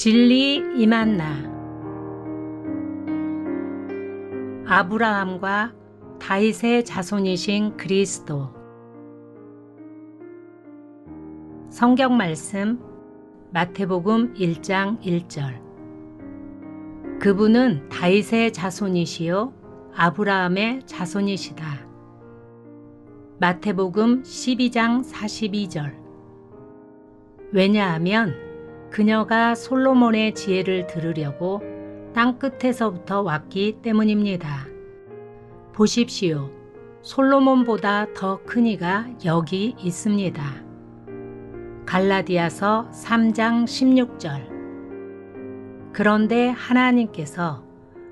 진리 이만나. 아브라함과 다윗의 자손이신 그리스도. 성경 말씀 마태복음 1장 1절. 그분은 다윗의 자손이시요 아브라함의 자손이시다. 마태복음 12장 42절. 왜냐하면 그녀가 솔로몬의 지혜를 들으려고 땅 끝에서부터 왔기 때문입니다. 보십시오. 솔로몬보다 더 큰 이가 여기 있습니다. 갈라디아서 3장 16절 그런데 하나님께서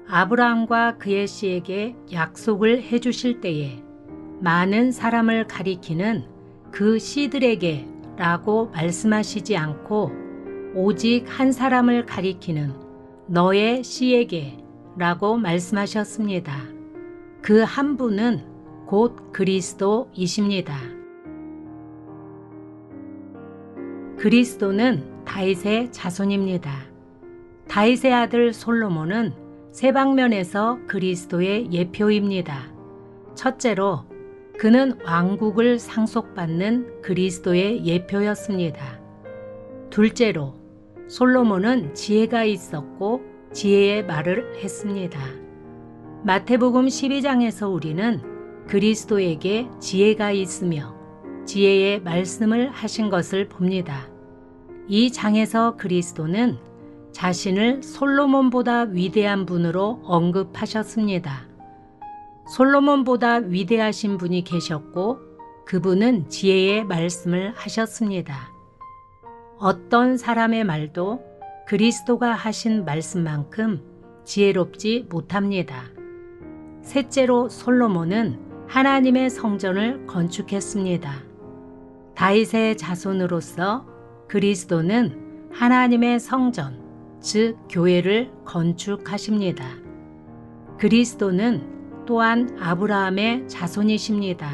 아브라함과 그의 씨에게 약속을 해주실 때에 많은 사람을 가리키는 그 씨들에게 라고 말씀하시지 않고 오직 한 사람을 가리키는 너의 씨에게 라고 말씀하셨습니다. 그 한 분은 곧 그리스도이십니다. 그리스도는 다윗의 자손입니다. 다윗의 아들 솔로몬은 세 방면에서 그리스도의 예표입니다. 첫째로 그는 왕국을 상속받는 그리스도의 예표였습니다. 둘째로 솔로몬은 지혜가 있었고 지혜의 말을 했습니다. 마태복음 12장에서 우리는 그리스도에게 지혜가 있으며 지혜의 말씀을 하신 것을 봅니다. 이 장에서 그리스도는 자신을 솔로몬보다 위대한 분으로 언급하셨습니다. 솔로몬보다 위대하신 분이 계셨고 그분은 지혜의 말씀을 하셨습니다. 어떤 사람의 말도 그리스도가 하신 말씀만큼 지혜롭지 못합니다. 셋째로 솔로몬은 하나님의 성전을 건축했습니다. 다윗의 자손으로서 그리스도는 하나님의 성전, 즉 교회를 건축하십니다. 그리스도는 또한 아브라함의 자손이십니다.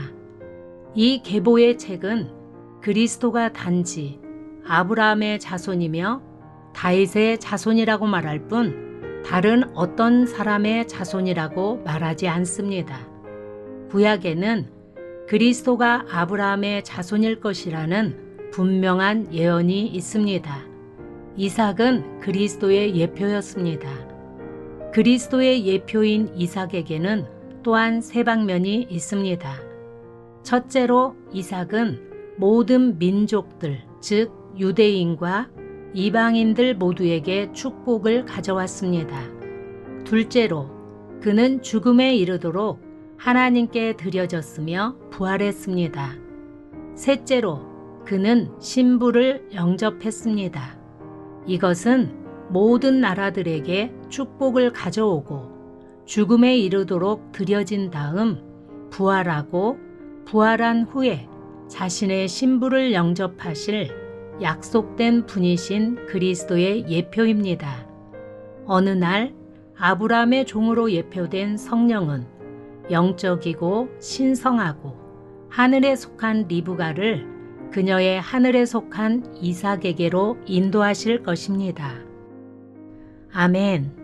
이 계보의 책은 그리스도가 단지 아브라함의 자손이며 다윗의 자손이라고 말할 뿐 다른 어떤 사람의 자손이라고 말하지 않습니다. 구약에는 그리스도가 아브라함의 자손일 것이라는 분명한 예언이 있습니다. 이삭은 그리스도의 예표였습니다. 그리스도의 예표인 이삭에게는 또한 세 방면이 있습니다. 첫째로 이삭은 모든 민족들, 즉 유대인과 이방인들 모두에게 축복을 가져왔습니다. 둘째로 그는 죽음에 이르도록 하나님께 드려졌으며 부활했습니다. 셋째로 그는 신부를 영접했습니다. 이것은 모든 나라들에게 축복을 가져오고 죽음에 이르도록 드려진 다음 부활하고 부활한 후에 자신의 신부를 영접하실 약속된 분이신 그리스도의 예표입니다. 어느 날 아브라함의 종으로 예표된 성령은 영적이고 신성하고 하늘에 속한 리브가를 그녀의 하늘에 속한 이삭에게로 인도하실 것입니다. 아멘.